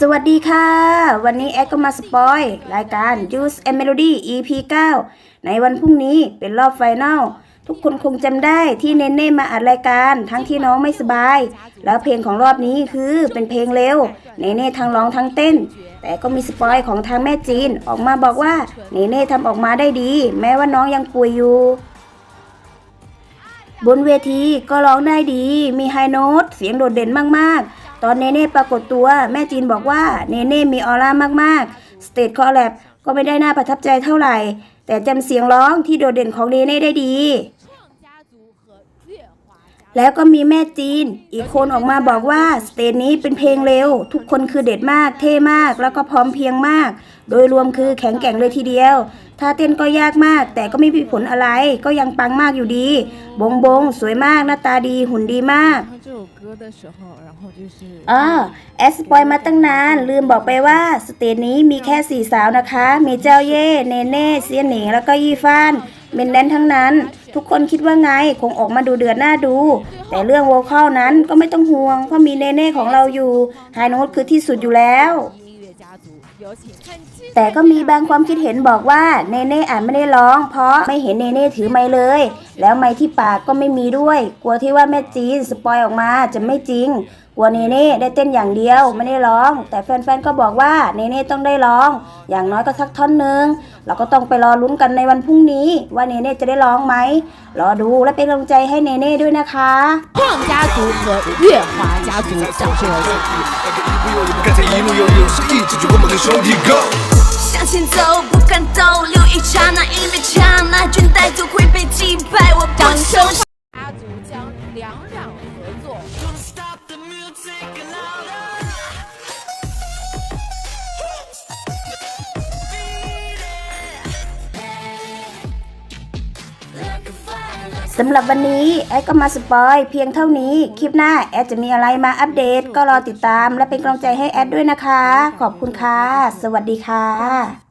สวัสดีค่ะ วันนี้แอดก็มาสปอย รายการ Use and Melody EP 9 ในวันพรุ่งนี้เป็นรอบไฟนอลทุกคนคงจำได้ที่เนเน่มาอัดรายการทั้งที่น้องไม่สบาย แล้วเพลงของรอบนี้คือเป็นเพลงเร็ว เนเน่ทั้งร้องทั้งเต้น แต่ก็มีสปอยของทางแม่จีนออกมาบอกว่าเนเน่ทำออกมาได้ดี แม้ว่าน้องยังป่วยอยู่บนเวทีก็ร้องได้ดี มีไฮโน้ตเสียงโดดเด่นมากๆ ตอนเนเน่ปรากฏตัวแม่จีนบอกว่าเนเน่มีออร่ามากๆสเตจคอแลบก็ไม่ได้น่าประทับใจเท่าไหร่ แต่จำเสียงร้องที่โดดเด่นของเนเน่ได้ดี แล้วก็มีแม่จีน อีกคนออกมาบอกว่าสเตจนี้เป็นเพลงเร็ว ทุกคนคือเด็ดมาก เท่มาก แล้วก็พร้อมเพียงมาก โดยรวมคือแข็งแกร่งเลยทีเดียวท่าเต้นก็ยากมาก แต่ก็ไม่มีผลอะไร ก็ยังปังมากอยู่ดี บงบง สวยมาก หน้าตาดี หุ่นดีมากอเอแอสปอยมาตั้งนาน ลืมบอกไปว่าสเตจนี้มีแค่สี่สาวนะคะ มีเจ้าเย่ เนเน่ เซียนหนิง แล้วก็ยี่ฟานเมนแดนทั้งนั้น ทุกคนคิดว่าไงคงออกมาดูเดือดหน้าดู แต่เรื่องโวคอลนั้นก็ไม่ต้องห่วงเพราะมีเนเน่ของเราอยู่ไฮโน้ตคือที่สุดอยู่แล้ว แต่ก็มีบางความคิดเห็นบอกว่าเนเน่อาจไม่ได้ร้อง เพราะไม่เห็นเนเน่ถือไม้เลย แล้วไม้ที่ปากก็ไม่มีด้วย กลัวที่ว่าแม่จีนสปอยออกมาจะไม่จริง กลัวเนเน่ได้เต้นอย่างเดียวไม่ได้ร้อง แต่แฟนๆก็บอกว่าเนเน่ต้องได้ร้อง อย่างน้อยก็สักท่อนหนึ่งเราก็ต้องไปรอลุ้นกันในวันพรุ่งนี้ ว่าเนเน่จะได้ร้องไหมรอดูและเป็นกำลังใจให้เนเน่ด้วยนะคะ 矿家族和乐华家族，掌声有请。 前走，不敢动，留一刹那，一灭刹那，倦怠就会被击败。我不求。阿族将两壤合作。สำหรับวันนี้แอดก็มาสปอยเพียงเท่านี้ คลิปหน้าแอดจะมีอะไรมาอัปเดต ก็รอติดตามและเป็นกำลังใจให้แอดด้วยนะคะ ขอบคุณค่ะ สวัสดีค่ะ